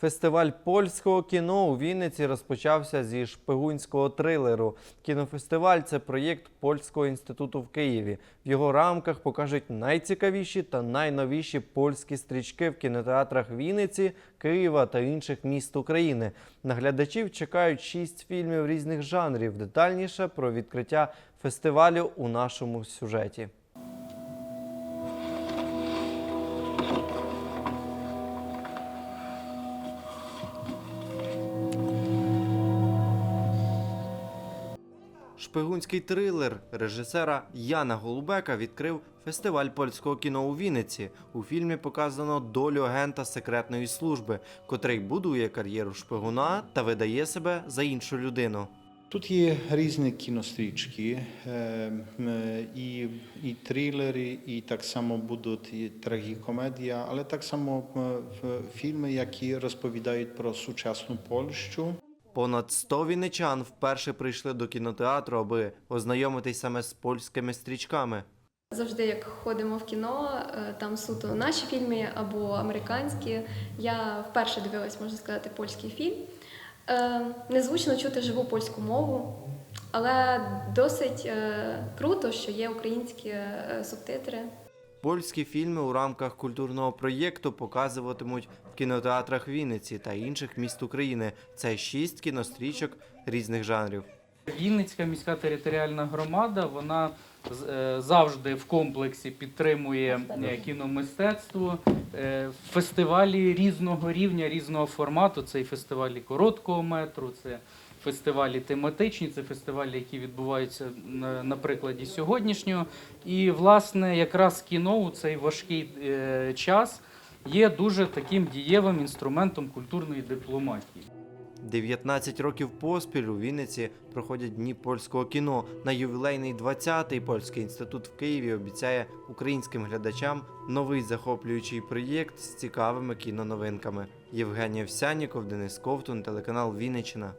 Фестиваль польського кіно у Вінниці розпочався зі шпигунського трилеру. Кінофестиваль це проєкт Польського інституту в Києві. В його рамках покажуть найцікавіші та найновіші польські стрічки в кінотеатрах Вінниці, Києва та інших міст України. На глядачів чекають шість фільмів різних жанрів. Детальніше про відкриття фестивалю у нашому сюжеті. Шпигунський трилер режисера Яна Голубека відкрив фестиваль польського кіно у Вінниці. У фільмі показано долю агента секретної служби, котрий будує кар'єру шпигуна та видає себе за іншу людину. Тут є різні кінострічки, е, і, і трилери, і так само будуть і трагікомедія, але так само фільми, які розповідають про сучасну Польщу. Понад 100 вінничан вперше прийшли до кінотеатру, аби ознайомитись саме з польськими стрічками. Завжди, як ходимо в кіно, е, там суто наші фільми або американські. Я вперше дивилась, можна сказати, польський фільм. Е, Незвично чути живу польську мову, але досить е, круто, що є українські субтитри. Польські фільми у рамках культурного проєкту показуватимуть в кінотеатрах Вінниці та інших міст України. Це шість кінострічок різних жанрів. Вінницька міська територіальна громада вона е, завжди в комплексі підтримує е, кіномистецтво, е, фестивалі різного рівня, різного формату. Це і фестивалі короткого метру, це фестивалі тематичні, це фестивалі, які відбуваються на, на прикладі сьогоднішнього. І, власне, якраз кіно у цей важкий е, час є дуже таким дієвим інструментом культурної дипломатії. 19 років поспіль у Вінниці проходять дні польського кіно. На ювілейний 20-й польський інститут в Києві обіцяє українським глядачам новий захоплюючий проєкт з цікавими кіноновинками. Євгенія Всяніков, Денис Ковтун, телеканал Вінниччина.